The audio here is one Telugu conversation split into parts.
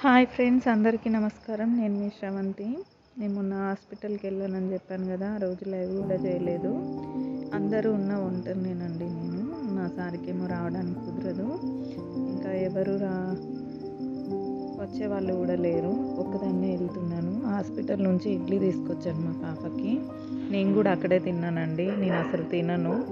హాయ్ ఫ్రెండ్స్ అందరికీ నమస్కారం. నేను మీ శ్రవంతి. నేను మొన్న హాస్పిటల్కి వెళ్ళానని చెప్పాను కదా ఆ రోజు లైవ్ కూడా చేయలేదు. అందరూ ఉన్న ఒంటరినేనండి నేను. నా సారికి ఏమో రావడానికి కుదరదు. ఇంకా ఎవరు రా వచ్చే వాళ్ళు కూడా లేరు. ఒక్కదాన్నే వెళ్తున్నాను. హాస్పిటల్ నుంచి ఇడ్లీ తీసుకొచ్చాను మా పాపకి. నేను కూడా అక్కడే తిన్నానండి. నేను అసలు తినను.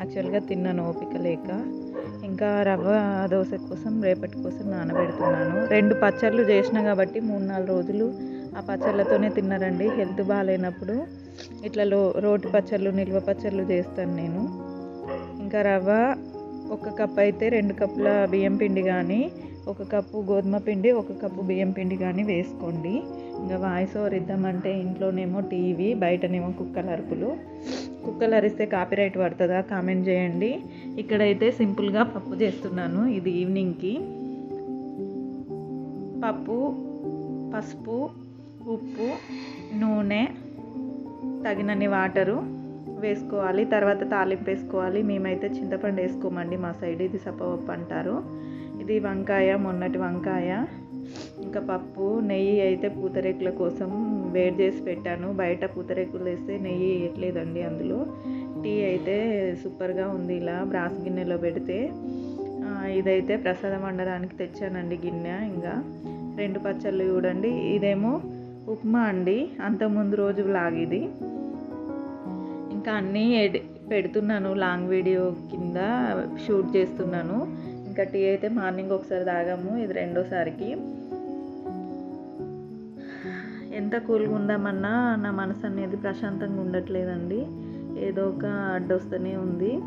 యాక్చువల్గా తిన్నాను ఓపిక లేక. ఇంకా రవ్వ దోశ కోసం రేపటి కోసం నానబెడుతున్నాను. రెండు పచ్చళ్ళు చేసిన కాబట్టి మూడు నాలుగు రోజులు ఆ పచ్చళ్ళతోనే తిన్నారండి హెల్త్ బాగాలేనప్పుడు ఇట్లా లో రోటి పచ్చళ్ళు నిల్వ పచ్చళ్ళు చేస్తాను నేను. ఇంకా రవ్వ ఒక కప్ అయితే రెండు కప్పుల బియ్యం పిండి కానీ ఒక కప్పు గోధుమ పిండి ఒక కప్పు బియ్యం పిండి కానీ వేసుకోండి. ఇంకా వాయిస్ ఓవర్ ఇద్దామంటే ఇంట్లోనేమో టీవీ బయటనేమో కుక్కల అరుపులు కుక్కలు అరిస్తే కాపీరైట్ పడుతుందా? కామెంట్ చేయండి. ఇక్కడైతే సింపుల్గా పప్పు చేస్తున్నాను ఇది ఈవినింగ్కి. పప్పు పసుపు ఉప్పు నూనె తగినన్ని వాటరు వేసుకోవాలి తర్వాత తాలింపు వేసుకోవాలి. మేమైతే చింతపండు వేసుకోమండి మా సైడ్ ఇది సపవప్పు అంటారు. ఇది వంకాయ మొన్నటి వంకాయ. ఇంకా పప్పు నెయ్యి అయితే పూతరేకుల కోసం వేడి చేసి పెట్టాను. బయట పూతరేకులు వేస్తే నెయ్యి వేయట్లేదండి అందులో. టీ అయితే సూపర్గా ఉంది ఇలా బ్రాస్ గిన్నెలో పెడితే. ఇదైతే ప్రసాదం వండడానికి తెచ్చానండి గిన్నె ఇంకా. రెండు పచ్చళ్ళు చూడండి. ఇదేమో ఉప్మా అండి. అంతకుముందు రోజు లాగిది ఇంకా అన్నీ పెడుతున్నాను. లాంగ్ వీడియో కింద షూట్ చేస్తున్నాను. ఇంకా టీ అయితే మార్నింగ్ ఒకసారి తాగాము. ఇది రెండోసారికి. ఎంత కూల్గా ఉందామన్నా నా మనసు అనేది ప్రశాంతంగా ఉండట్లేదండి. ఏదో ఒక అడ్డొస్తూనే ఉంది.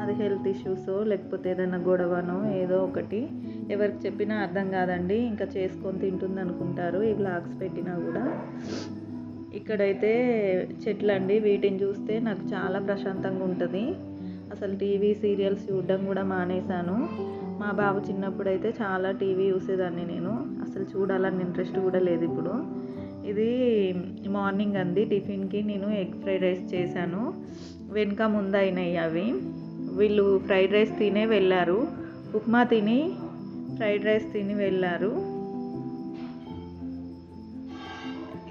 అది హెల్త్ ఇష్యూస్ లేకపోతే ఏదైనా గొడవనో ఏదో ఒకటి. ఎవరికి చెప్పినా అర్థం కాదండి. ఇంకా చేసుకొని తింటుంది అనుకుంటారు. ఈ బ్లాగ్స్ పెట్టినా కూడా. ఇక్కడైతే చెట్లు అండి వీటిని చూస్తే నాకు చాలా ప్రశాంతంగా ఉంటుంది. అసలు టీవీ సీరియల్స్ చూడడం కూడా మానేశాను. మా బాబు చిన్నప్పుడు అయితే చాలా టీవీ చూసేదాన్ని నేను. అసలు చూడాలని ఇంట్రెస్ట్ కూడా లేదు ఇప్పుడు. ఇది మార్నింగ్ అంది. టిఫిన్కి నేను ఎగ్ ఫ్రైడ్ రైస్ చేశాను. వెనుక ముందు అయినాయి అవి. వీళ్ళు ఫ్రైడ్ రైస్ తినే వెళ్ళారు. ఉప్మా తిని ఫ్రైడ్ రైస్ తిని వెళ్ళారు.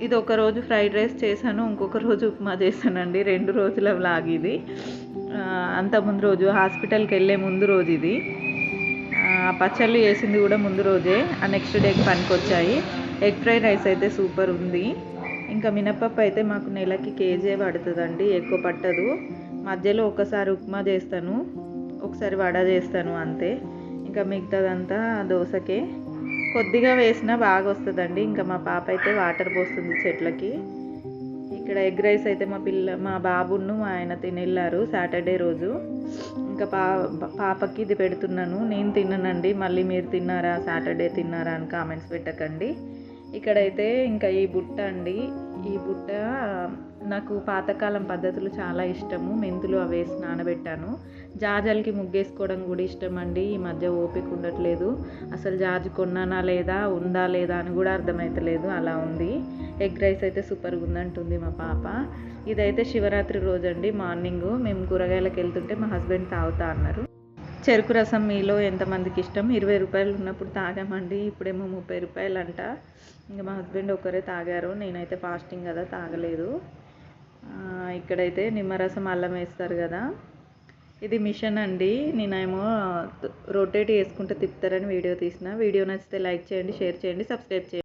ఇది ఒక రోజు ఫ్రైడ్ రైస్ చేశాను ఇంకొక రోజు ఉప్మా చేశానండి. రెండు రోజుల వ్లాగ్ ఇది. అంతకుముందు రోజు హాస్పిటల్కి వెళ్ళే ముందు రోజు ఇది. పచ్చళ్ళు వేసింది కూడా ముందు రోజే. ఆ నెక్స్ట్ డేకి పనికొచ్చాయి. ఎగ్ ఫ్రైడ్ రైస్ అయితే సూపర్ ఉంది. ఇంకా మినపప్పు అయితే మాకు నెలకి కేజీ పడుతుందండి ఎక్కువ పట్టదు. మధ్యలో ఒకసారి ఉప్మా చేస్తాను ఒకసారి వడ చేస్తాను అంతే. ఇంకా మిగతాదంతా దోశకే కొద్దిగా వేసినా బాగా వస్తుందండి ఇంకా మా పాప అయితే వాటర్ పోస్తుంది చెట్లకి. ఇక్కడ ఎగ్ రైస్ అయితే మా పిల్ల మా బాబును మా ఆయన తినెళ్ళారు సాటర్డే రోజు. ఇంకా పా పాపకి ఇది పెడుతున్నాను నేను తిన్నానండి మళ్ళీ మీరు తిన్నారా సాటర్డే తిన్నారా అని కామెంట్స్ పెట్టకండి. ఇక్కడైతే ఇంకా ఈ బుట్ట అండి. ఈ బుట్ట నాకు పాతకాలం పద్ధతులు చాలా ఇష్టము. మెంతులు అవి వేసి నానబెట్టాను. జాజలకి ముగ్గేసుకోవడం కూడా ఇష్టం అండి ఈ మధ్య ఓపిక ఉండట్లేదు. అసలు జాజి కొన్నానా లేదా ఉందా లేదా అని కూడా అర్థమవుతలేదు అలా ఉంది. ఎగ్ రైస్ అయితే సూపర్గా ఉందంటుంది మా పాప. ఇదైతే శివరాత్రి రోజు అండి మార్నింగ్. మేము కూరగాయలకు వెళ్తుంటే మా హస్బెండ్ తాగుతా అన్నారు. చెరుకు రసం మీలో ఎంతమందికి ఇష్టం? ఇరవై రూపాయలు ఉన్నప్పుడు తాగామండి ఇప్పుడేమో ముప్పై రూపాయలు అంట ఇంకా మా హస్బెండ్ ఒకరే తాగారు నేనైతే ఫాస్టింగ్ కదా తాగలేదు. ఇక్కడైతే నిమ్మరసం అల్లం వేస్తారు కదా. ఇది మిషన్ అండి నేనేమో రొటేట్ చేసుకుంటే తిప్పుతారని వీడియో తీసిన. వీడియో నచ్చితే లైక్ చేయండి షేర్ చేయండి సబ్స్క్రైబ్ చేయండి.